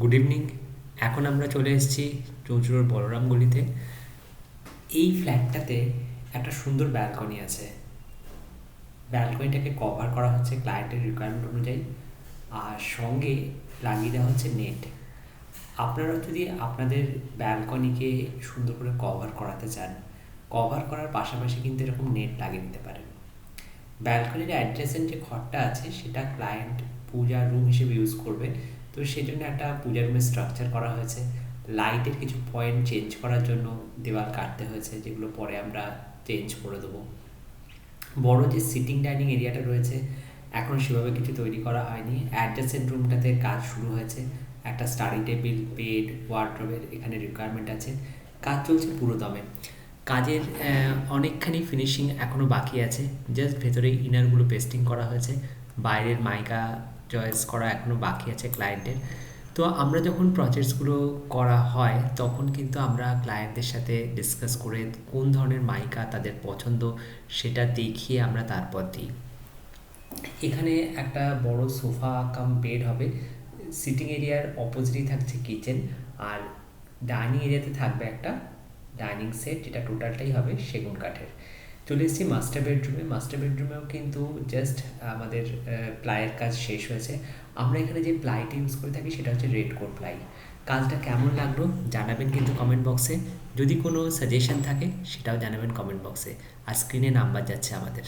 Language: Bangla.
গুড ইভিনিং এখন আমরা চলে এসেছি চৌচুড়োর বলরাম গলিতে। এই ফ্ল্যাটটাতে একটা সুন্দর ব্যালকনি আছে। ব্যালকনিটাকে কভার করা হচ্ছে ক্লায়েন্টের রিকোয়ারমেন্ট অনুযায়ী। আর সঙ্গে লাগিয়ে দেওয়া হচ্ছে নেট আপনারা যদি আপনাদের ব্যালকনিকে সুন্দর করে কভার করাতে চান কভার করার পাশাপাশি কিন্তু এরকম নেট লাগিয়ে দিতে পারেন। ব্যালকনির অ্যাডজেসেন্ট যে ঘরটা আছে, সেটা ক্লায়েন্ট পূজার রুম হিসেবে ইউজ করবে। তো সেই জন্য একটা পূজা রুমের স্ট্রাকচার করা হয়েছে। লাইটের কিছু পয়েন্ট চেঞ্জ করার জন্য দেওয়াল কাটতে হয়েছে, যেগুলো পরে আমরা চেঞ্জ করে দেবো। বড় যে সিটিং ডাইনিং এরিয়াটা রয়েছে, এখন সেভাবে কিছু তৈরি করা হয়নি। অ্যাডজাসেন্ট রুমটাতে কাজ শুরু হয়েছে। একটা স্টাডি টেবিল বেড ওয়ার্ড্রোবের এখানে রিকোয়ারমেন্ট আছে। কাজ চলছে পুরো দমে কাজের অনেকখানি ফিনিশিং এখনও বাকি আছে। জাস্ট ভেতরে ইনারগুলো পেস্টিং করা হয়েছে। বাইরের মাইকা চয়েস করা এখনও বাকি আছে ক্লায়েন্টের তো আমরা যখন প্রজেক্টসগুলো করা হয়, তখন কিন্তু আমরা ক্লায়েন্টদের সাথে ডিসকাস করে কোন ধরনের মাইকা তাদের পছন্দ সেটা দেখিয়ে আমরা তারপর দিই। এখানে একটা বড় সোফা কাম বেড হবে। সিটিং এরিয়ার অপোজিটই থাকছে কিচেন আর ডাইনিং এরিয়াতে থাকবে একটা ডাইনিং সেট যেটা টোটালটাই হবে সেগুন কাঠের। চলে এসেছি মাস্টার বেডরুমে মাস্টার বেডরুমেও কিন্তু জাস্ট আমাদের প্লাইয়ের কাজ শেষ হয়েছে। আমরা এখানে যে প্লাইটা ইউজ করে থাকি সেটা হচ্ছে রেড কোড প্লাই কাজটা কেমন লাগল জানাবেন কিন্তু কমেন্ট বক্সে যদি কোনো সাজেশন থাকে সেটাও জানাবেন কমেন্ট বক্সে আর স্ক্রিনে নাম্বার যাচ্ছে আমাদের।